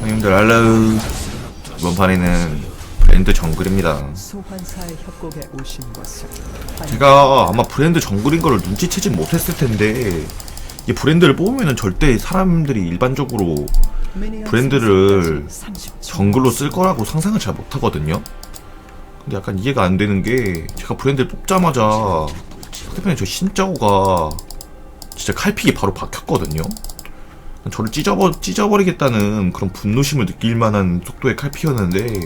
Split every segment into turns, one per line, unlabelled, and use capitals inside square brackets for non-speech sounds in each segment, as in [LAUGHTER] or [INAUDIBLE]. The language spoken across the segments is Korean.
형님들 할로 이번 판에는 브랜드 정글입니다.
소환사의 협곡에 오신 것을
제가 아마 브랜드 정글인 거를 눈치채지 못했을 텐데 이 브랜드를 뽑으면 절대 사람들이 일반적으로 브랜드를 정글로 쓸 거라고 상상을 잘 못하거든요. 근데 약간 이해가 안 되는 게 제가 브랜드를 뽑자마자 상대편에 저 신짜오가 진짜 칼픽이 바로 박혔거든요 저를 찢어버, 찢어버리겠다는 그런 분노심을 느낄 만한 속도의 칼픽이었는데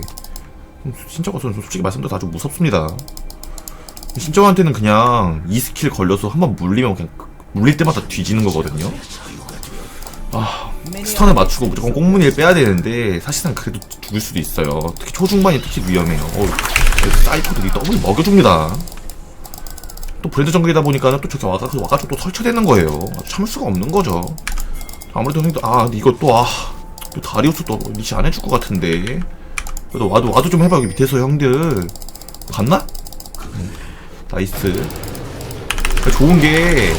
신짜오 선수 솔직히 말씀드려 아주 무섭습니다 신짜오한테는 그냥 이 스킬 걸려서 한번 물리면 그냥 물릴 때마다 뒤지는 거거든요 아 스턴을 맞추고 무조건 꽁무니를 빼야 되는데 사실상 그래도 죽을 수도 있어요. 특히 초중반이 특히 위험해요. 어, 사이코들이 더블 먹여줍니다. 또 브랜드 정글이다 보니까는 또 저렇게 와가지고, 와가지고 또 설치되는 거예요. 참을 수가 없는 거죠. 아무래도 형님도 아 이거 또 아, 또 다리우스 또 리치 안 해줄 것 같은데. 그래도 와도 와도 좀 해봐 여기 밑에서 형들 갔나? 음, 나이스. 좋은 게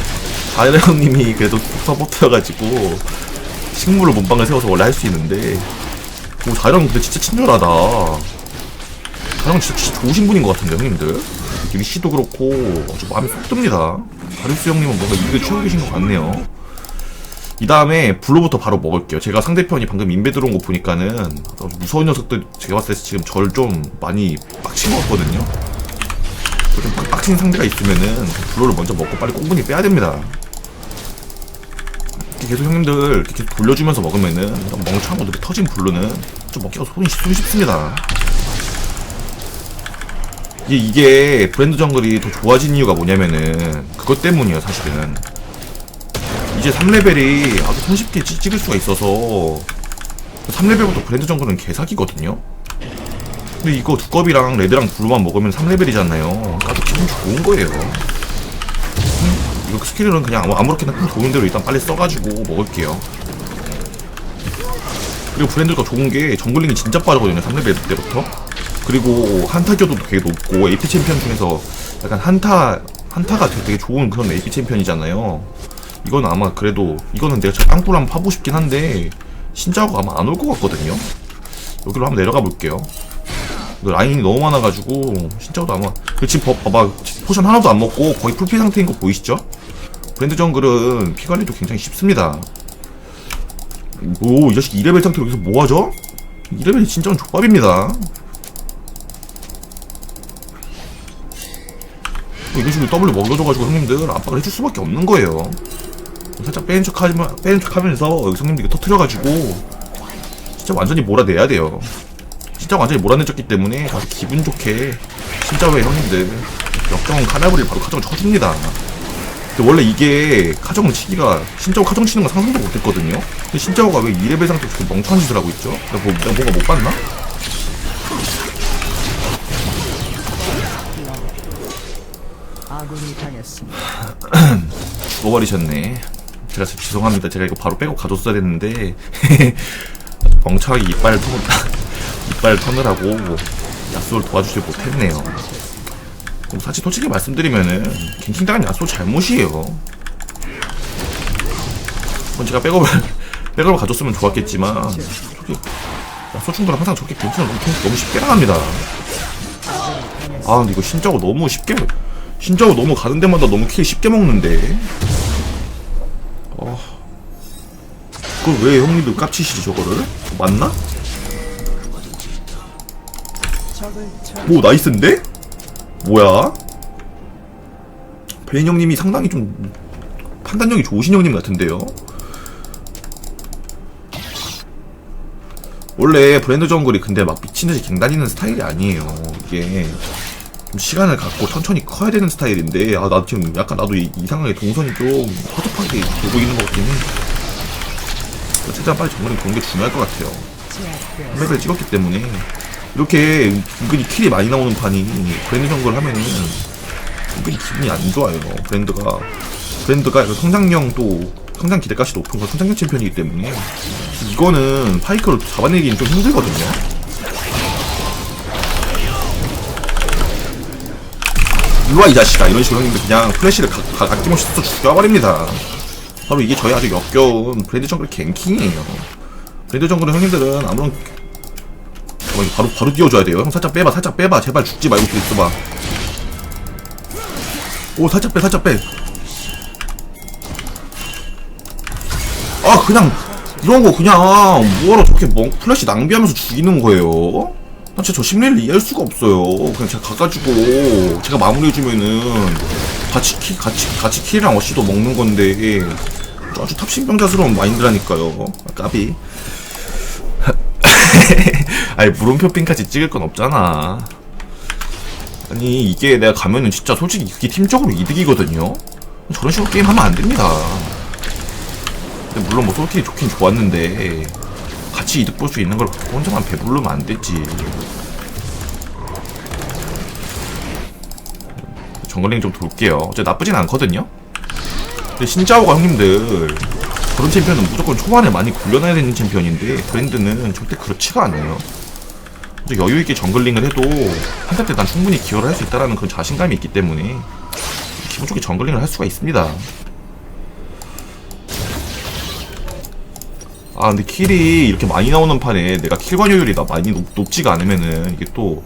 다이라 형님이 그래도 서포트여가지고 식물로 몸빵을 세워서 원래 할 수 있는데 오 자령 근데 진짜 친절하다 자령 진짜, 진짜 좋으신 분인 것 같은데 형님들 씨도 그렇고 아주 마음에 쏙 듭니다 다리우스 형님은 뭔가 이득을 취하고 계신 것 같네요 이 다음에 블루부터 바로 먹을게요. 제가 상대편이 방금 인베 들어온 거 보니까는 무서운 녀석들 제가 봤을 때 지금 절좀 많이 빡친 것 같거든요. 좀 빡- 빡친 상대가 있으면은 블루를 먼저 먹고 빨리 꽁분이 빼야 됩니다. 계속 형님들 계속 돌려주면서 먹으면은 멍청한 것들이 터진 블루는 좀 먹기가 손이 손이 쉽습니다. 이게, 이게 브랜드 정글이 더 좋아진 이유가 뭐냐면은 그것 때문이에요 사실은 이제 3레벨이 아주 손쉽게 찌- 찍을 수가 있어서 3레벨부터 브랜드 정글은 개사기거든요 근데 이거 두꺼비랑 레드랑 블루만 먹으면 3레벨이잖아요 아주 기분 좋은 거예요 이거 스킬은 그냥 아무- 아무렇게나 큰 좋은 대로 일단 빨리 써가지고 먹을게요. 그리고 브랜드가 좋은 게 정글링이 진짜 빠르거든요. 3레벨 때부터. 그리고 한타교도 되게 높고 AP 챔피언 중에서 약간 한타 한타가 되게 좋은 그런 AP 챔피언이잖아요. 이건 아마 그래도 이거는 내가 저 땅굴 한번 파고 싶긴 한데 신짜오가 아마 안 올 것 같거든요. 여기로 한번 내려가 볼게요. 라인이 너무 많아가지고 신짜오도 아마 그 지금 봐- 봐봐 포션 하나도 안 먹고 거의 풀피 상태인 거 보이시죠? 브랜드 정글은 피 관리도 굉장히 쉽습니다. 오, 이 자식 2레벨 상태로 여기서 뭐하죠? 2레벨이 진짜는 족밥입니다. 뭐 이런 식으로 W 먹여줘가지고 형님들 압박을 해줄 수밖에 없는 거예요. 살짝 빼는 척 하지만, 빼는 척 하면서 여기 형님들 이거 터트려가지고 진짜 완전히 몰아내야 돼요. 진짜 완전히 몰아내졌기 때문에 아주 기분 좋게 진짜 왜 형님들 역정 카나브리를 바로 카정을 쳐줍니다. 근데 원래 이게 카정을 치기가 신짜오 카정 치는 거 상상도 못했거든요. 근데 신짜오가 왜 2레벨 상태로 저렇게 멍청한 짓을 하고 있죠? 내가, 뭐, 내가 뭔가 못 봤나? [CLEARS THROAT] 죽어버리셨네. 제가 죄송합니다. 제가 이거 바로 빼고 가줬어야 됐는데 [LAUGHS] 멍청하게 이빨 터 [LAUGHS] 이빨 터느라고 야수를 도와주지 못했네요. 그럼 사실 솔직히 말씀드리면은 갱킹당한 야수 잘못이에요. 제가 백업을 [LAUGHS] 백업을 가줬으면 좋았겠지만 솔직히 야수 충돌은 항상 저렇게 갱킹을 너무, 너무 쉽게 당합니다. 아 근데 이거 신짜고 너무 쉽게 신짜고 너무 가는 데마다 너무 킬 쉽게 먹는데 그걸 왜 형님들 깝치시지 저거를? 맞나? 오 나이스인데? 뭐야? 베인 형님이 상당히 좀 판단력이 좋으신 형님 같은데요? 원래 브랜드 정글이 근데 막 미친듯이 갱다니는 스타일이 아니에요 이게 좀 시간을 갖고 천천히 커야 되는 스타일인데 아 나 지금 약간 나도 이, 이상하게 동선이 좀 허접하게 돌고 있는 것 같긴 해 최대한 빨리 정글이 보는 게 중요할 것 같아요. 3레벨 찍었기 때문에. 이렇게 은근히 킬이 많이 나오는 판이 브랜드 정글 하면은 은근히 기분이 안 좋아요. 브랜드가. 브랜드가 약간 성장형 또 성장 기대값이 높은 건 성장형 챔피언이기 때문에. 이거는 파이크를 잡아내기는 좀 힘들거든요. 일로와 이 자식아. 이런 식으로 형님들 그냥 플래시를 가, 가, 아낌없이 또 죽여버립니다 바로 이게 저희 아주 역겨운 브랜드 정글 갱킹이에요 브랜드 정글은 형님들은 아무런 어, 바로 바로 띄워줘야 돼요. 형 살짝 빼봐, 살짝 빼봐. 제발 죽지 말고 좀 있어봐. 오 살짝 빼, 살짝 빼. 아 그냥 이런 거 그냥 뭐하러 저렇게 멍 플래시 낭비하면서 죽이는 거예요? 난 진짜 저 심리를 이해할 수가 없어요. 그냥 제가 가가지고 제가 마무리해주면은 같이 키 같이 같이 킬이랑 어시도 먹는 건데 아주 탑신병자스러운 마인드라니까요. 아, 까비. [LAUGHS] 아니 물음표 핀까지 찍을 건 없잖아. 아니 이게 내가 가면은 진짜 솔직히 그게 팀적으로 이득이거든요. 저런 식으로 게임 하면 안 됩니다. 물론 뭐 솔킬이 좋긴 좋았는데 같이 이득 볼 수 있는 걸 혼자만 배부르면 안 되지. 정글링 좀 돌게요. 어째 나쁘진 않거든요. 근데 신짜오가 형님들 그런 챔피언은 무조건 초반에 많이 굴려놔야 되는 챔피언인데 브랜드는 절대 그렇지가 않아요. 이제 여유 있게 정글링을 해도 한타 때난 충분히 기여를 할 수 있다라는 그런 자신감이 있기 때문에 기분 좋게 정글링을 할 수가 있습니다. 아 근데 킬이 이렇게 많이 나오는 판에 내가 킬 관여율이 나 많이 높, 높지가 않으면은 이게 또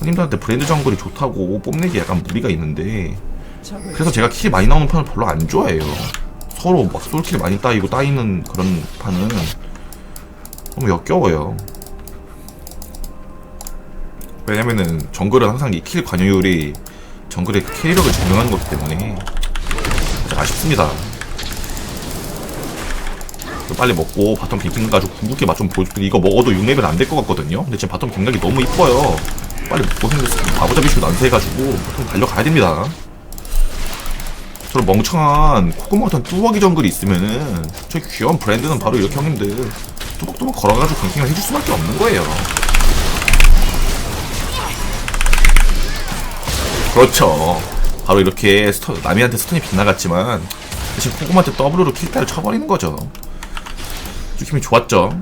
형님들한테 브랜드 정글이 좋다고 뽐내기 약간 무리가 있는데 그래서 제가 킬이 많이 나오는 판을 별로 안 좋아해요. 서로 막 솔킬 많이 따이고 따이는 그런 판은 너무 역겨워요. 왜냐면은 정글은 항상 이 킬 관여율이 정글의 그 캐리력을 증명하는 거기 때문에 아쉽습니다. 빨리 먹고 바텀 갱킹 가지고 궁극기 맛 좀 보여줄게 이거 먹어도 6레벨 안 될 것 같거든요 근데 지금 바텀 갱각이 너무 이뻐요 빨리 먹고 생겼어 아버자비슈 난세해가지고 바텀 달려가야 됩니다. 저런 멍청한 같은 뚜벅이 정글이 있으면은 저 귀여운 브랜드는 바로 이렇게 형님들 뚜벅뚜벅 걸어가지고 갱킹을 해줄 수밖에 없는 거예요. 그렇죠. 바로 이렇게 스터, 남이한테 스턴이 빗나갔지만 대신 코코마한테 W로 킬타를 쳐버리는 거죠. 좀 힘이 좋았죠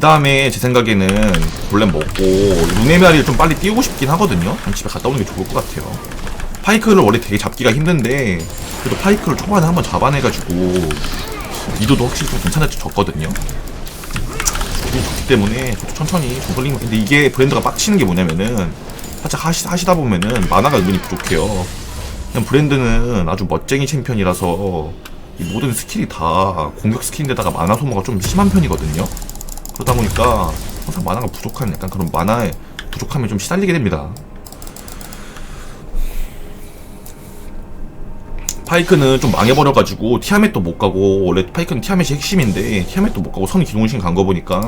이 다음에 제 생각에는 골렘 먹고 루네메아리를 좀 빨리 띄우고 싶긴 하거든요. 그럼 집에 갔다 오는 게 좋을 것 같아요. 파이크를 원래 되게 잡기가 힘든데 그래도 파이크를 초반에 한번 잡아내가지고 미도도 확실히 좀 괜찮아졌거든요. 좋기 때문에 천천히 정글링 근데 이게 브랜드가 빡치는 게 뭐냐면은 살짝 하시, 하시다 보면은 만화가 은근히 부족해요. 그냥 브랜드는 아주 멋쟁이 챔피언이라서 이 모든 스킬이 다 공격 스킬인데다가 만화 소모가 좀 심한 편이거든요 그러다 보니까 항상 만화가 부족한 약간 그런 만화에 부족함에 좀 시달리게 됩니다 파이크는 좀 망해버려가지고 티아멧도 못 가고 원래 파이크는 티아멧이 핵심인데 티아멧도 못 가고 선 기동신 간 거 보니까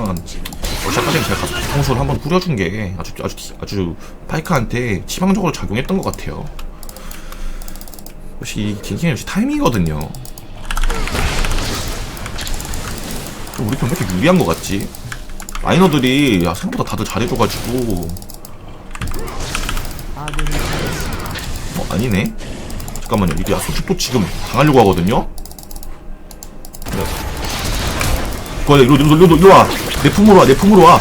러시아까지 제가 가서 통수를 한번 뿌려준 게 아주 아주 아주 파이크한테 치명적으로 작용했던 것 같아요. 역시 갱킹 역시 타이밍이거든요. 좀 우리 편왜 이렇게 유리한 것 같지? 마이너들이 야, 생각보다 다들 잘해줘가지고. 어 아니네. 잠깐만요. 이게 야수축 또 지금 당하려고 하거든요? 네. 그거 이리 이리 이리 이리 와내 품으로 와내 품으로 와.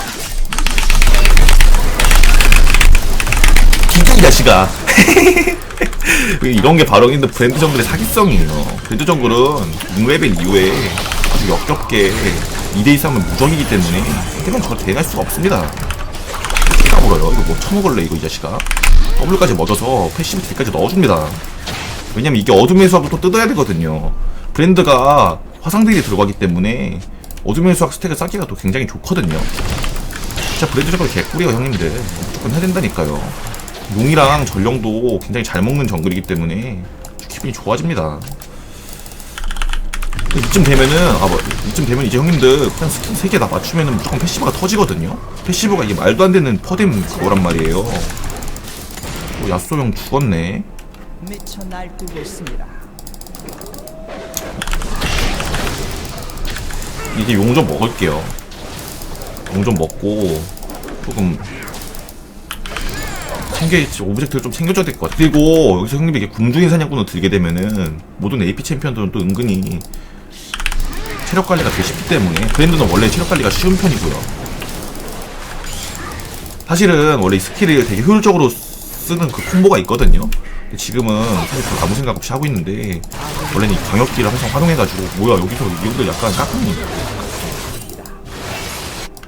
기둥 자식아 [LAUGHS] 이런 게 바로 근데 브랜드 정글의 사기성이에요. 브랜드 정글은 6레벨 이후에 아주 역겹게 2대2 싸움은 무적이기 때문에 상대방 저를 대응할 수가 없습니다 피가 물어요 이거 뭐 처먹을래 이거 이 자식아 W까지 먹어서 패시브 딜까지 넣어줍니다 왜냐면 이게 어둠의 수학부터 뜯어야 되거든요. 브랜드가 화상들이 들어가기 때문에 어둠의 수학 스택을 쌓기가 또 굉장히 좋거든요. 진짜 브랜드 정글 개꿀이에요, 형님들. 무조건 해야 된다니까요. 용이랑 전령도 굉장히 잘 먹는 정글이기 때문에 기분이 좋아집니다. 이쯤 되면은, 아, 뭐, 이쯤 되면 이제 형님들 그냥 스킨 3개 다 맞추면은 무조건 패시브가 터지거든요? 패시브가 이게 말도 안 되는 퍼뎀 그거란 말이에요. 어, 야쏘 형 죽었네.
미쳐 날뛰고 있습니다.
이제 용 좀 먹을게요. 용 좀 먹고 조금 챙겨 오브젝트를 좀 챙겨줘야 될 것 같아. 그리고 여기서 형님이 이게 궁중인 사냥꾼을 들게 되면은 모든 AP 챔피언들은 또 은근히 체력 관리가 되게 쉽기 때문에 브랜드는 원래 체력 관리가 쉬운 편이고요. 사실은 원래 이 스킬을 되게 효율적으로 쓰는 그 콤보가 있거든요. 지금은 사실 별 아무 생각 없이 하고 있는데 원래는 이 광역기를 항상 활용해가지고 뭐야 여기서 이분들 약간 깎은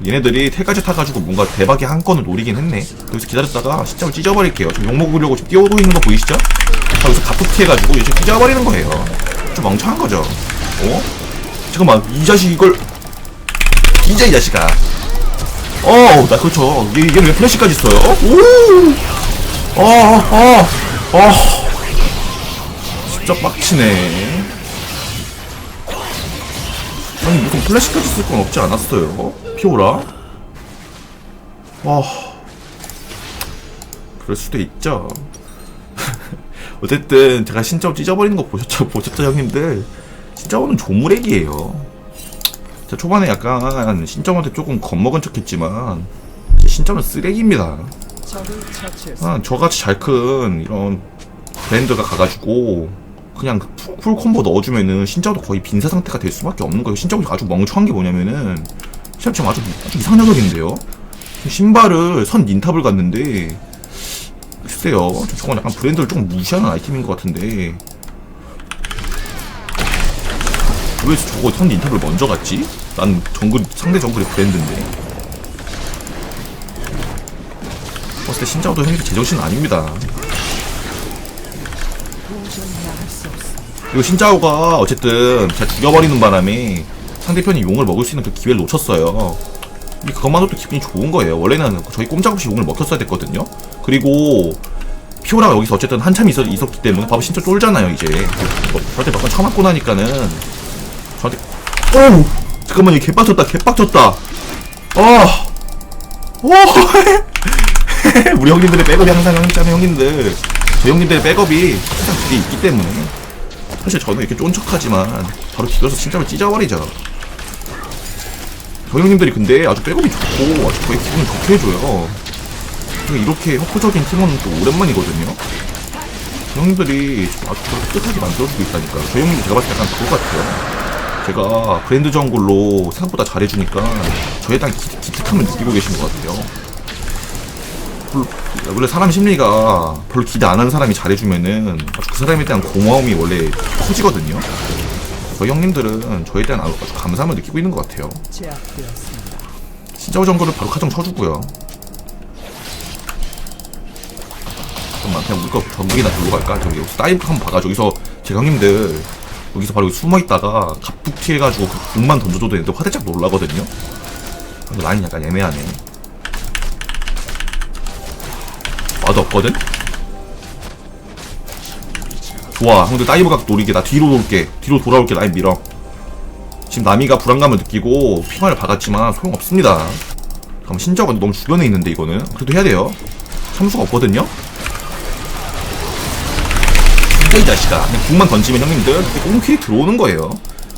얘네들이 텔까지 타가지고 뭔가 대박의 한 건을 노리긴 했네 여기서 기다렸다가 신점을 찢어버릴게요 지금 욕먹으려고 지금 뛰어오고 있는 거 보이시죠? 자, 여기서 갑툭튀 해가지고 이제 찢어버리는 거예요 좀 멍청한 거죠 어? 잠깐만 이 자식 이걸 이자 이 자식아 어, 나 그렇죠. 얘, 얘는 왜 플래시까지 써요? 오! 어, 어, 어. 진짜 빡치네. 아니, 무슨 플래시까지 쓸 건 없지 않았어요? 피오라? 와. 그럴 수도 있죠. [LAUGHS] 어쨌든, 제가 신짜오 찢어버리는 거 보셨죠? 보셨죠, 형님들? 신짜오는 조무렉이에요. 제가 초반에 약간 신점한테 조금 겁먹은 척 했지만 신점은 쓰레기입니다. 아, 저같이 잘 큰 이런 브랜드가 가가지고 그냥 풀, 풀 콤보 넣어주면은 신짜도 거의 빈사 상태가 될 수밖에 없는 거예요. 신짜가 아주 멍청한 게 뭐냐면은 신짜 지금 아주, 아주 이상 녀석인데요. 신발을 선 닌탑을 갔는데 글쎄요. 저건 약간 브랜드를 조금 무시하는 아이템인 것 같은데 왜 저거 선 닌탑을 먼저 갔지? 난 정글 상대 정글의 브랜드인데 봤을 때 신짜오도 형님 제정신 아닙니다. 그리고 신짜오가 어쨌든 잘 죽여버리는 바람에 상대편이 용을 먹을 수 있는 그 기회를 놓쳤어요. 이 그것만으로도 기분이 좋은 거예요. 원래는 저희 꼼짝없이 용을 먹혔어야 됐거든요. 그리고 피오라가 여기서 어쨌든 한참 있었, 있었기 때문에 바로 진짜 쫄잖아요 이제. 뭐, 저한테 막상 처맞고 나니까는 저한테 오 잠깐만 이개 빡쳤다 개 빡쳤다. 어. 오. [LAUGHS] 우리 형님들의 백업이 항상 형있잖아요 형님들. 저 형님들의 백업이 항상 그게 있기 때문에 사실 저는 이렇게 쫀 척하지만 바로 뒤져서 진짜로 찢어버리죠. 저 형님들이 근데 아주 백업이 좋고 아주 저의 기분을 좋게 해줘요. 이렇게 협조적인 팀원은 또 오랜만이거든요. 저 형님들이 아주 저를 뜻하게 만들어주고 있다니까요. 저 형님들 제가 봤을 때 약간 그거 같아요. 제가 브랜드 정글로 생각보다 잘해주니까 저에 대한 기, 기특함을 느끼고 계신 것 같아요. 별로- 원래 사람 심리가 별로 기대 안 하는 사람이 잘해주면은 그 사람에 대한 고마움이 원래 커지거든요. 저희 형님들은 저에 대한 아주 감사함을 느끼고 있는 것 같아요. 신짜오 정글을 바로 카정 쳐주고요. 잠깐만 그냥 우리가 전국이나 들고 갈까? 저기 여기서 다이브 한번 봐가지고 여기서 제 형님들 여기서 바로 숨어 있다가 갑툭튀 해가지고 그 궁만 던져줘도 되는데 화들짝 놀라거든요. 라인이 약간 애매하네. 와도 없거든? 좋아 형들 다이브 각 노리게 나 뒤로 돌게 뒤로 돌아올게 라인 밀어 지금 나미가 불안감을 느끼고 핑화를 박았지만 소용없습니다 그럼 신자가 너무 주변에 있는데 이거는 그래도 해야 돼요 참수가 없거든요 이 자식아. 그냥 궁만 던지면 형님들 꽁킬이 들어오는 거예요.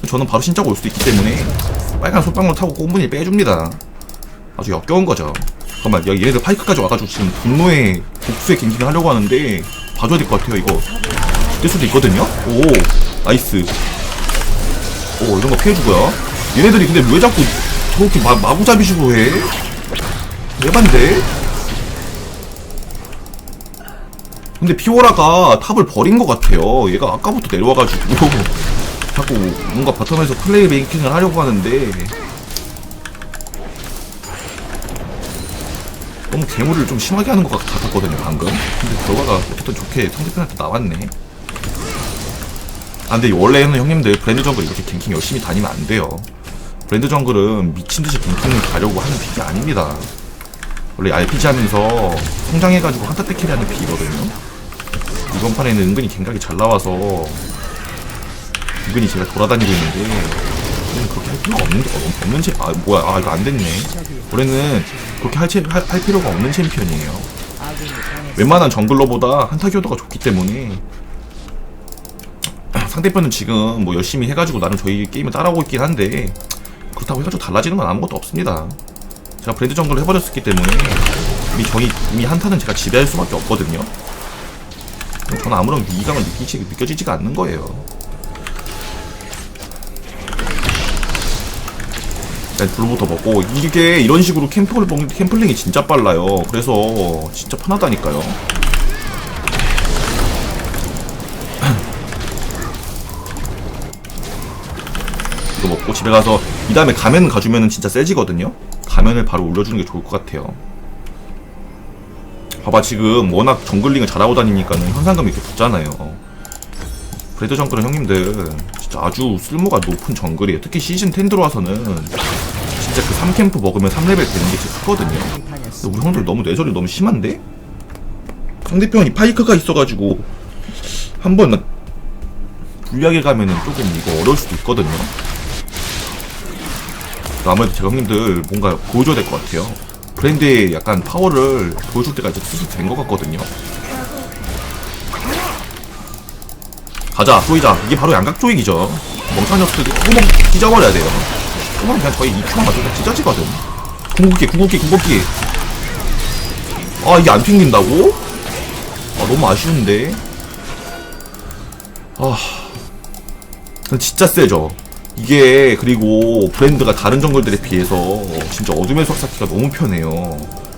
저는 바로 신자가 올 수도 있기 때문에 빨간 솔방울 타고 꽁분이 빼줍니다. 아주 역겨운 거죠. 잠깐만 야 얘네들 파이크까지 와가지고 지금 분노의 복수의 갱킹을 하려고 하는데 봐줘야 될 것 같아요 이거. 될 수도 있거든요? 오 나이스. 오 이런 거 피해주고요. 얘네들이 근데 왜 자꾸 저렇게 마, 마구잡이식으로 해? 예반데? 근데 피오라가 탑을 버린 것 같아요. 얘가 아까부터 내려와가지고. [LAUGHS] 자꾸 뭔가 바텀에서 플레이 메이킹을 하려고 하는데. 너무 괴물을 좀 심하게 하는 것 같- 같았거든요 방금. 근데 결과가 어쨌든 좋게 상대편한테 나왔네. 아 근데 원래는 형님들 브랜드 정글 이렇게 갱킹 열심히 다니면 안 돼요. 브랜드 정글은 미친듯이 갱킹을 가려고 하는 픽이 아닙니다 원래 RPG 하면서 성장해가지고 한타 때 캐리 하는 픽이거든요 이번 판에는 은근히 갱각이 잘 나와서 은근히 제가 돌아다니고 있는데 그렇게 할 필요가 없는, 어, 없는 챔, 아 뭐야 아 이거 안 됐네 원래는 그렇게 할, 챔- 할, 할 필요가 없는 챔피언이에요. 웬만한 정글러보다 한타 기어도가 좋기 때문에 [CLEARS THROAT] 상대편은 지금 뭐 열심히 해가지고 나름 저희 게임을 따라오고 있긴 한데 그렇다고 해가지고 달라지는 건 아무것도 없습니다. 제가 브랜드 정글을 해버렸기 때문에 이미 저희 이미 한타는 제가 지배할 수밖에 없거든요. 저는 아무런 위기감을 느끼지, 느껴지지가 않는 거예요. 일단 불부터 먹고 이게 이런 식으로 캠플 캠플링이 진짜 빨라요. 그래서 진짜 편하다니까요. [CLEARS THROAT] 이거 먹고 집에 가서 이 다음에 가면 가주면은 진짜 세지거든요. 가면을 바로 올려주는 게 좋을 것 같아요. 봐봐 지금 워낙 정글링을 잘하고 다니니까는 현상금이 이렇게 붙잖아요. 브레드 정글은 형님들 진짜 아주 쓸모가 높은 정글이에요. 특히 시즌 10 들어와서는 진짜 그 3캠프 먹으면 3레벨 되는 게 진짜 크거든요. 우리 형들 너무 뇌절이 너무 심한데? 상대편이 파이크가 있어가지고 한번 불리하게 가면은 조금 이거 어려울 수도 있거든요. 아무래도 제가 형님들 뭔가 보여줘야 될 것 같아요. 브랜드의 약간 파워를 보여줄 때가 이제 슬슬 된 것 같거든요. 가자, 조이자. 이게 바로 양각 조이기죠. 멍청한 녀석들이 구멍 찢어버려야 돼요. 구멍 그냥 거의 2초만 맞으면 찢어지거든. 궁극기, 궁극기, 궁극기. 아, 이게 안 튕긴다고? 아, 너무 아쉬운데. 아. 진짜 세죠. 이게 그리고 브랜드가 다른 정글들에 비해서 진짜 어둠의 수학 쌓기가 너무 편해요.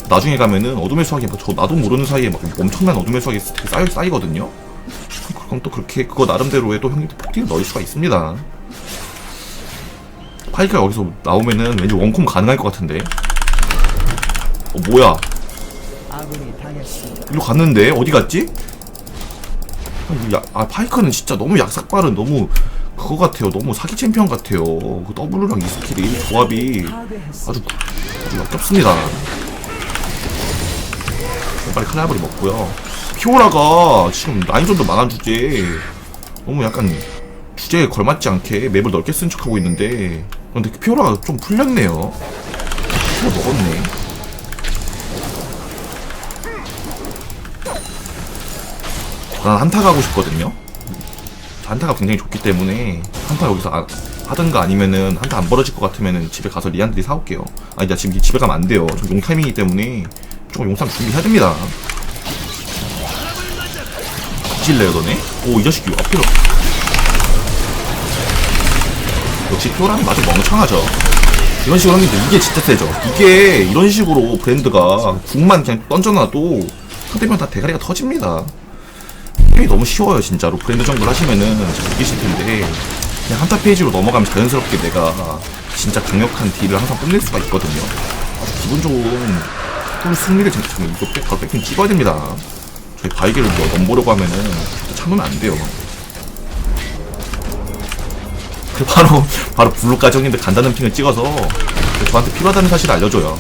나중에 가면은 어둠의 수학이 막저 나도 모르는 사이에 막 엄청난 어둠의 수학이 쌓이, 쌓이거든요. [LAUGHS] 그럼 또 그렇게 그거 나름대로의 또 형님들 폭딜을 넣을 수가 있습니다. 파이크가 여기서 나오면은 왠지 원콤 가능할 것 같은데. 어 뭐야? 이리로 갔는데 어디 갔지? 아, 야, 아 파이크는 진짜 너무 약삭발은 너무 그거 같아요. 너무 사기 챔피언 같아요. 그 W랑 이 스킬이 조합이. 아주 역겹습니다. 빨리 칼날버리 먹고요. 피오라가 지금 라인전도 주제에 너무 약간 주제에 걸맞지 않게 맵을 넓게 쓴 척하고 있는데 근데 그 피오라가 좀 풀렸네요. 피오 먹었네. 난 한타 가고 싶거든요. 한타가 굉장히 좋기 때문에 한타 여기서 아- 하든가 아니면은 한타 안 벌어질 것 같으면은 집에 가서 리안들이 사올게요. 아니 나 지금 집에 가면 안 돼요. 좀 용 타이밍이기 때문에 조금 용상 준비해야 됩니다. 뒤질래요 너네? 오 이 자식이 앞으로 역시 표라는 아주 멍청하죠. 이런 식으로 게 이게 진짜 세죠. 이게 이런 식으로 브랜드가 궁만 그냥 던져놔도 상대편 다 대가리가 터집니다. 이게 너무 쉬워요 진짜로. 브랜드 정글 하시면은 잘 이기실 텐데. 그냥 한타 페이지로 넘어가면 자연스럽게 내가 진짜 강력한 딜을 항상 뽐낼 수가 있거든요. 아주 기분 좋은 풀 승리를 진짜 참 이거 뺏, 바로 뺏긴 찍어야 됩니다. 저희 바이게를 뭐 넘보려고 하면은 참으면 안 돼요. 그 바로 바로 블루까지 형님들 간단한 핑을 찍어서 저한테 필요하다는 사실을 알려줘요.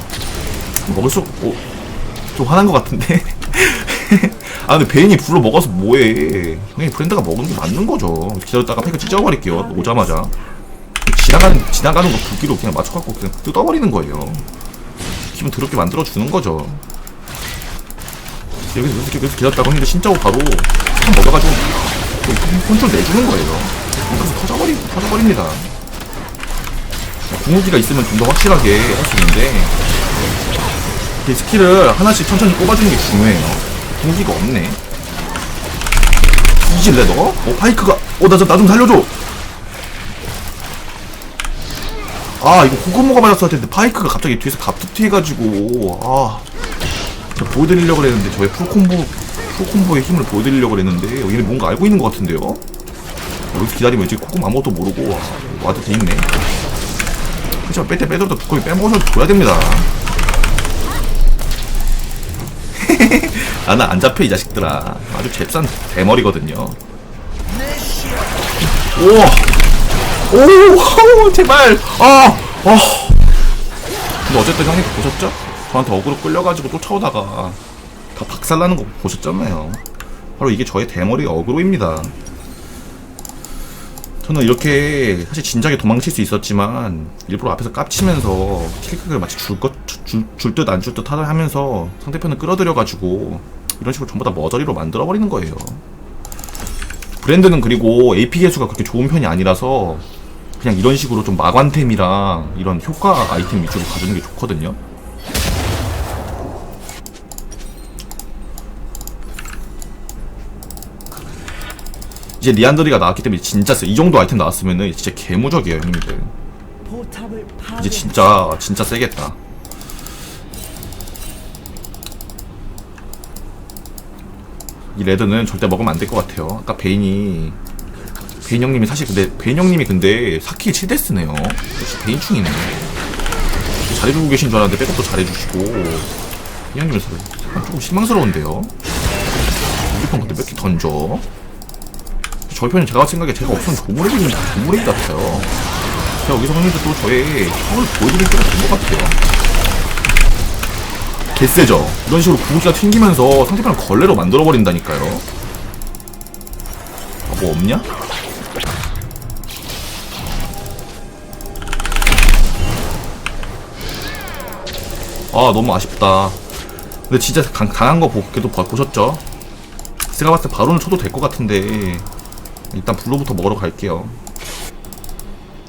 먹을 수 어, 좀 화난 것 같은데 [LAUGHS] 아 근데 베인이 불로 먹어서 뭐해? 형님 브랜드가 먹은 게 맞는 거죠. 기다렸다가 팩을 찢어버릴게요 오자마자. 지나가는 지나가는 거 불기로 그냥 맞춰갖고 그냥 뜯어버리는 거예요. 기분 더럽게 만들어주는 거죠. 여기서 이렇게 여기서 기다렸다가 형님들 진짜로 바로 한 먹여가지고 또 컨트롤 내주는 거예요. 그래서 터져버리, 터져버립니다. 궁극기가 있으면 좀 더 확실하게 할 수 있는데 이 스킬을 하나씩 천천히 꼽아주는 게 중요해요 공기가 없네. 뒤질래 너? 어 파이크가 어나 나좀 살려줘. 아 이거 고구모가 맞았어야 되는데 파이크가 갑자기 뒤에서 갑툭튀 해가지고 아저 보여드리려고 그랬는데 저의 풀콤보 풀콤보의 힘을 보여드리려고 그랬는데 여기는 뭔가 알고 있는 것 같은데요? 여기서 기다리면 이제 코금 아무것도 모르고 와도 돼 있네. 그쵸 빼때 빼더라도 두꺼비 빼먹어서 줘야 됩니다. 나는 안 잡혀 이 자식들아 아주 잽싼 대머리거든요 오! 오! 제발! 아! 어! 근데 어쨌든 형님 보셨죠? 저한테 어그로 끌려가지고 쫓아오다가 다 박살나는 거 보셨잖아요 바로 이게 저의 대머리 어그로입니다 저는 이렇게 사실 진작에 도망칠 수 있었지만 일부러 앞에서 깝치면서 킬각을 마치 줄것줄듯 안 줄듯 하다 하면서 상대편을 끌어들여가지고 이런 식으로 전부 다 머저리로 만들어버리는 거예요. 브랜드는 그리고 AP 개수가 그렇게 좋은 편이 아니라서 그냥 이런 식으로 좀 마관템이랑 이런 효과 아이템 위주로 가주는 게 좋거든요. 이제 리안드리가 나왔기 때문에 진짜 세. 이 정도 아이템 나왔으면은 진짜 개무적이에요, 형님들. 이제 진짜 진짜 세겠다. 이 레드는 절대 먹으면 안 될 것 같아요. 아까 베인이 베인 형님이 사실 근데 베인 형님이 근데 사킬 7데스네요. 역시 베인충이네. 잘해주고 계신 줄 알았는데 백업도 잘해주시고 이 형님에서 조금 실망스러운데요 우리 편 근데 몇 개 던져 저희 편은 제가 생각에 제가 없으면 조물레이 조물레이 같아요. 제가 여기서 형님들 또 저의 형을 보여드릴 때가 된 것 같아요. 개쎄죠? 이런 식으로 구기가 튕기면서 상대편을 걸레로 만들어버린다니까요. 아, 뭐 없냐? 아 너무 아쉽다. 근데 진짜 강, 강한 거 보기도 봐- 보셨죠? 제가 봤을 때 바론을 쳐도 될 것 같은데 일단 블루부터 먹으러 갈게요.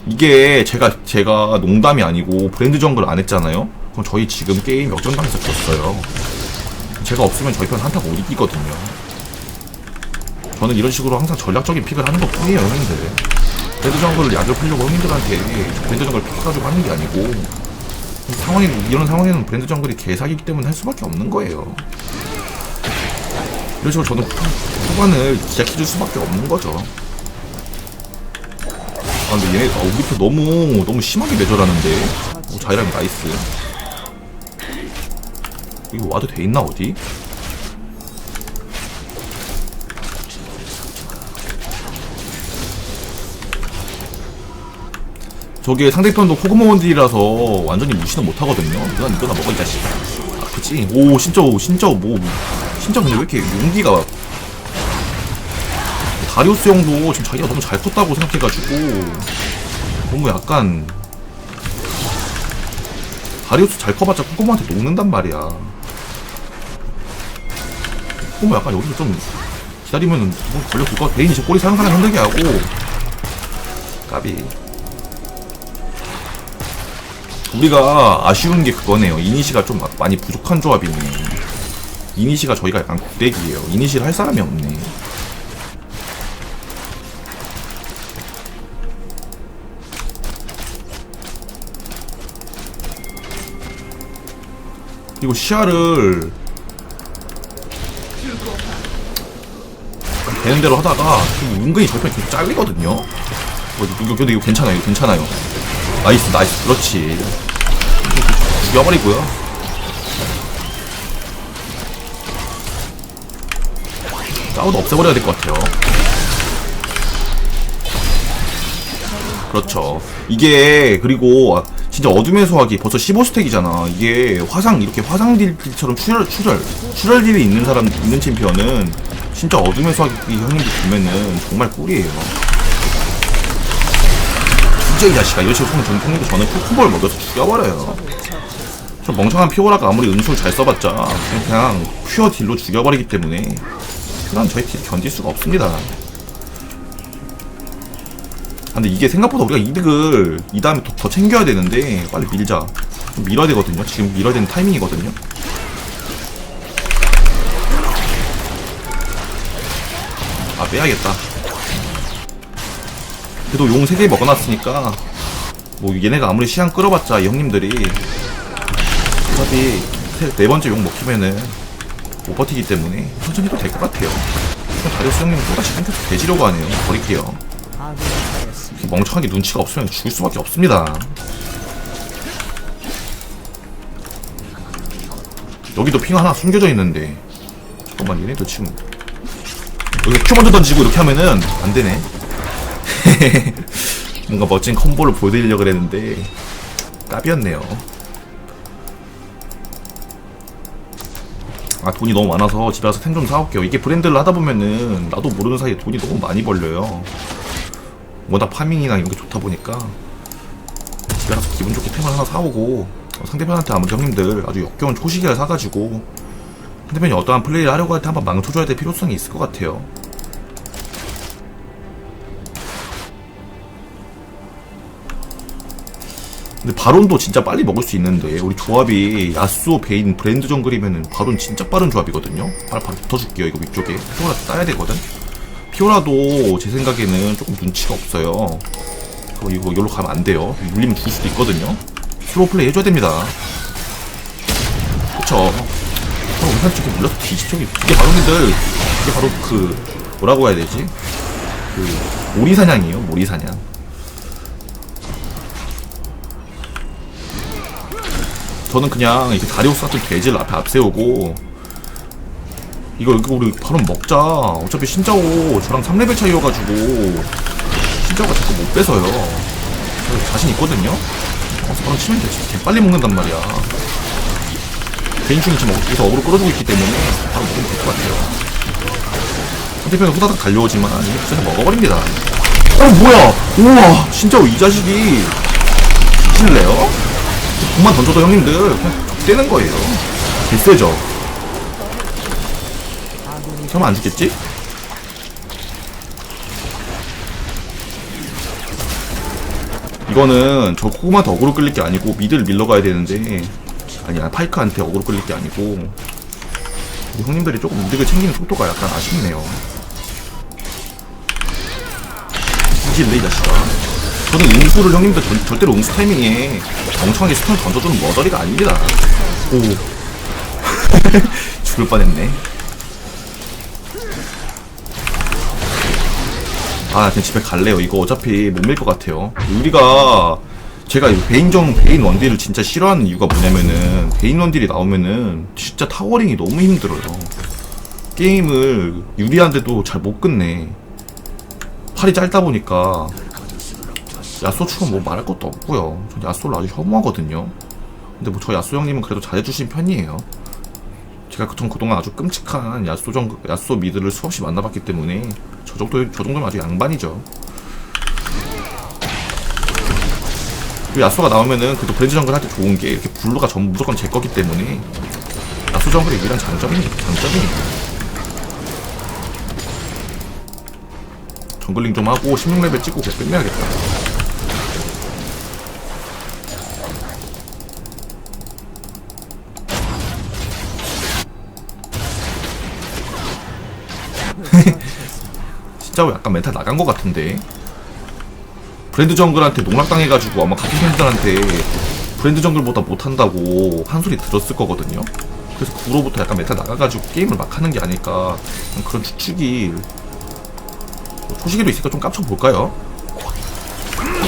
이게 제가 제가 농담이 아니고 브랜드 정글 안 했잖아요? 그럼 저희 지금 게임 역전당해서 졌어요. 제가 없으면 저희 편 한타가 못 이기거든요. 저는 이런 식으로 항상 전략적인 픽을 하는 것 뿐이에요 형님들. 브랜드 정글을 약을 풀려고 형님들한테 브랜드 정글 픽해가지고 하는 게 아니고 상황이 이런 상황에는 브랜드 정글이 개사기이기 때문에 할 수밖에 없는 거예요. 이런 식으로 저는 후- 후반을 시작해줄 수밖에 없는 거죠. 아 근데 얘네 아, 우리 편 너무 너무 심하게 매절하는데. 오, 자이람이 나이스. 이거 와도 돼 있나 어디? 저게 상대편도 코그모원딜이라서 완전히 무시는 못하거든요. 이건 이거나 먹어 이 자식. 아, 그치? 오 진짜 오, 진짜 뭐 진짜 근데 왜 이렇게 용기가 다리우스 형도 지금 자기가 너무 잘 컸다고 생각해가지고 너무 약간 다리우스 잘 커봤자 코그모한테 녹는단 말이야. 코그모 약간 여기서 좀 기다리면 뭐 걸려 둘 것. 베인이 지금 꼬리 사랑사랑 흔들게 하고 까비. 우리가 아쉬운 게 그거네요. 이니시가 좀 많이 부족한 조합이네. 이니시가 저희가 약간 구대기예요. 이니시를 할 사람이 없네. 그리고 시야를 되는 대로 하다가 좀 은근히 저희 편이 계속 잘리거든요. 어, 이거, 근데 이거 괜찮아요. 이거 괜찮아요. 나이스 나이스 그렇지 죽여버리고요 싸우도 없애버려야 될 것 같아요. 그렇죠. 이게 그리고 아, 진짜 어둠의 소화기 벌써 15스택이잖아. 이게 화상 이렇게 화상 딜처럼 출혈 출혈 출혈 딜이 있는 사람 있는 챔피언은 진짜 어둠의 소화기 형님들 보면은 정말 꿀이에요. 진짜 이 자식아 이런 식으로 저는 형님도 저는 푸푸볼 먹여서 죽여버려요. 저 멍청한 피오라가 아무리 은sul 잘 써봤자 그냥, 그냥 퓨어 딜로 죽여버리기 때문에 그런 저희 딜 견딜 수가 없습니다. 아, 근데 이게 생각보다 우리가 이득을 이 다음에 더, 더 챙겨야 되는데 빨리 밀자. 좀 밀어야 되거든요. 지금 밀어야 되는 타이밍이거든요. 아 빼야겠다. 그래도 용 3개 먹어놨으니까 뭐 얘네가 아무리 시간 끌어봤자 이 형님들이 어차피 세- 네 번째 용 먹히면은 못 버티기 때문에 천천히 해도 될 것 같아요. 다리우스 형님 또다시 탱크에서 대지려고 하네요. 버릴게요. 멍청하게 눈치가 없으면 죽을 수밖에 없습니다. 여기도 핑 하나 숨겨져 있는데. 잠깐만 얘네도 지금 여기 큐 먼저 던지고 이렇게 하면은 안 되네. [LAUGHS] 뭔가 멋진 콤보를 보여드리려고 그랬는데 까비였네요 아 돈이 너무 많아서 집에 가서 템 좀 사올게요. 이게 브랜드를 하다 보면은 나도 모르는 사이에 돈이 너무 많이 벌려요. 워낙 파밍이나 이런 게 좋다 보니까. 집에 가서 기분 좋게 템을 하나 사오고 어, 상대편한테 아무튼 형님들 아주 역겨운 초시계를 사가지고 상대편이 어떠한 플레이를 하려고 할 때 한번 망쳐줘야 될 필요성이 있을 것 같아요 근데 바론도 진짜 빨리 먹을 수 있는데 우리 조합이 야스오 베인 브랜드 정글이면은 바론 진짜 빠른 조합이거든요. 바로 바로 붙어줄게요 이거 위쪽에. 피오라 따야 되거든? 피오라도 제 생각에는 조금 눈치가 없어요. 어, 이거 여기로 가면 안 돼요. 물리면 죽을 수도 있거든요. 슬로우 플레이 해줘야 됩니다. 그쵸? 어, 우산 쪽에 물려서 뒤집혀기 이게 바로 님들 이게 바로 그 뭐라고 해야 되지? 그 모리사냥이에요 모리사냥 저는 그냥 이렇게 다리우스 같은 돼지를 앞에 앞세우고 이거 이거 우리 바로 먹자. 어차피 신짜오 저랑 3레벨 차이여가지고 신짜오가 자꾸 못 뺏어요. 그래서 자신 있거든요? 어서 바로 치면 되지. 개 빨리 먹는단 말이야. 개인충이 지금 여기서 어그로 끌어주고 있기 때문에 바로 먹으면 될 것 같아요. 상대편은 후다닥 달려오지만 이게 그전에 먹어버립니다. 어 뭐야? 우와! 진짜 이 자식이 실래요? 공만 던져도 형님들 떼는 거예요. 개쎄죠? 설마 안 죽겠지? 이거는 저 코그마한테 어그로 끌릴 게 아니고 미드를 밀러 가야 되는데. 아니야 파이크한테 어그로 끌릴 게 아니고. 우리 형님들이 조금 이득을 챙기는 속도가 약간 아쉽네요. 뒤질래 이 자식아 저는 응수를 형님들 절, 절대로 응수 타이밍에 멍청하게 스턴 던져주는 머저리가 아닙니다. 오. [LAUGHS] 죽을 뻔했네. 아 그냥 집에 갈래요. 이거 어차피 못 밀 것 같아요. 우리가 제가 이 베인정 베인 원딜을 진짜 싫어하는 이유가 뭐냐면은 베인 원딜이 나오면은 진짜 타워링이 너무 힘들어요. 게임을 유리한데도 잘 못 끝내. 팔이 짧다 보니까 야쏘 추는 뭐 말할 것도 없고요 전 야쏘를 아주 혐오하거든요 근데 뭐 저 야쏘 형님은 그래도 잘해주신 편이에요 제가 그- 전 그동안 아주 끔찍한 야쏘 정 야쏘 미드를 수없이 만나봤기 때문에 저 정도 저 정도면 아주 양반이죠. 그 야쏘가 나오면은 그래도 브랜드 정글 할 때 좋은 게 이렇게 블루가 전부 무조건 제 거기 때문에 야쏘 정글의 유일한 장점이 장점이에요. 정글링 좀 하고 16레벨 찍고 그냥 끝내야겠다. 진짜 약간 멘탈 나간 것 같은데. 브랜드 정글한테 농락당해가지고 아마 같은 팬들한테 브랜드 정글보다 못한다고 한 소리 들었을 거거든요. 그래서 그 후로부터 약간 멘탈 나가가지고 게임을 막 하는 게 아닐까. 그런 추측이 초시계도 있으니까 좀 깝쳐볼까요?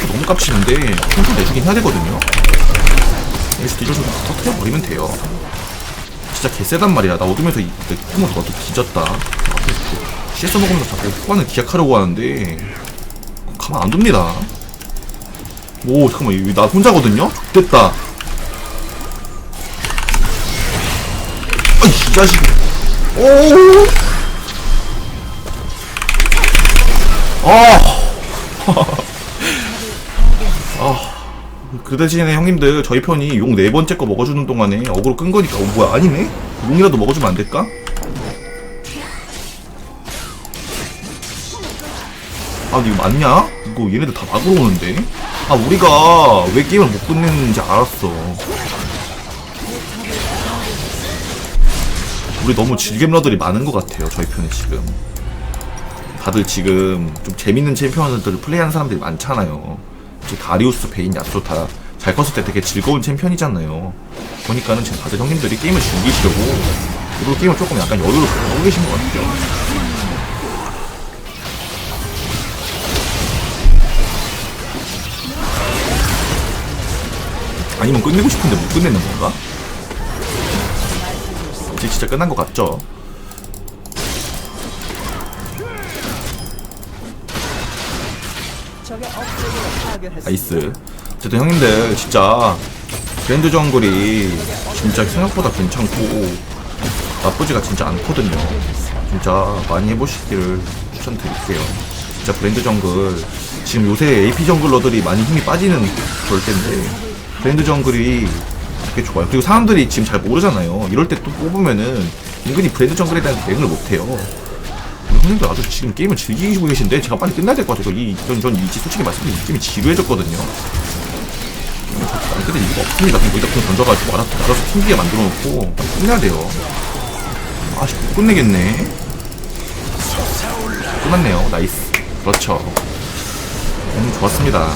너무 깝치는데 힘좀 내주긴 해야 되거든요. 여기서 뒤로 좀 터트려버리면 돼요. 진짜 개쎄단 말이야. 나 어둠에서 이- 내 꿈을 얻어 뒤졌다 CS 먹으면서 자꾸 후반을 기약하려고 하는데 가만 안 둡니다. 오 잠깐만 이거 나 혼자거든요? 됐다. 아이 이 자식. 오. 아. [LAUGHS] 아. 그 대신에 형님들 저희 편이 용 네 번째 거 먹어주는 동안에 어그로 끈 거니까 어 뭐야 아니네? 용이라도 먹어주면 안 될까? 아 이거 맞냐? 이거 얘네들 다 막으러 오는데? 아 우리가 왜 게임을 못 끝냈는지 알았어. 우리 너무 질겜러들이 많은 것 같아요 저희 편에 지금. 다들 지금 좀 재밌는 챔피언들을 플레이하는 사람들이 많잖아요. 이제 다리우스, 베인, 야소 다잘 컸을 때 되게 즐거운 챔피언이잖아요. 보니까는 지금 다들 형님들이 게임을 즐기시려고. 그리고 게임을 조금 약간 여유를 하고 계신 것 같아요 아니면 끝내고 싶은데 못 끝내는 건가? 이제 진짜 끝난 것 같죠? 나이스. 어쨌든 형님들 진짜 그랜드 정글이 진짜 생각보다 괜찮고 나쁘지가 진짜 않거든요. 진짜 많이 해보시기를 추천드릴게요. 진짜 브랜드 정글 지금 요새 AP 정글러들이 많이 힘이 빠지는 그럴 때인데 브랜드 정글이 되게 좋아요. 그리고 사람들이 지금 잘 모르잖아요. 이럴 때 또 뽑으면은 은근히 브랜드 정글에 대한 대응을 못해요. 형님들 아주 지금 게임을 즐기고 계신데 제가 빨리 끝나야 될 것 같아요. 이, 전, 전 이지 솔직히 말씀드리면 이 게임이 지루해졌거든요. 안 끝낼 이유가 없습니다. 그냥 거기다 돈 던져가지고 알아서, 알아서 튕기게 만들어 놓고 빨리 끝내야 돼요. 아씨, 못 끝내겠네. 끝났네요. 나이스. 그렇죠. 음, 좋았습니다.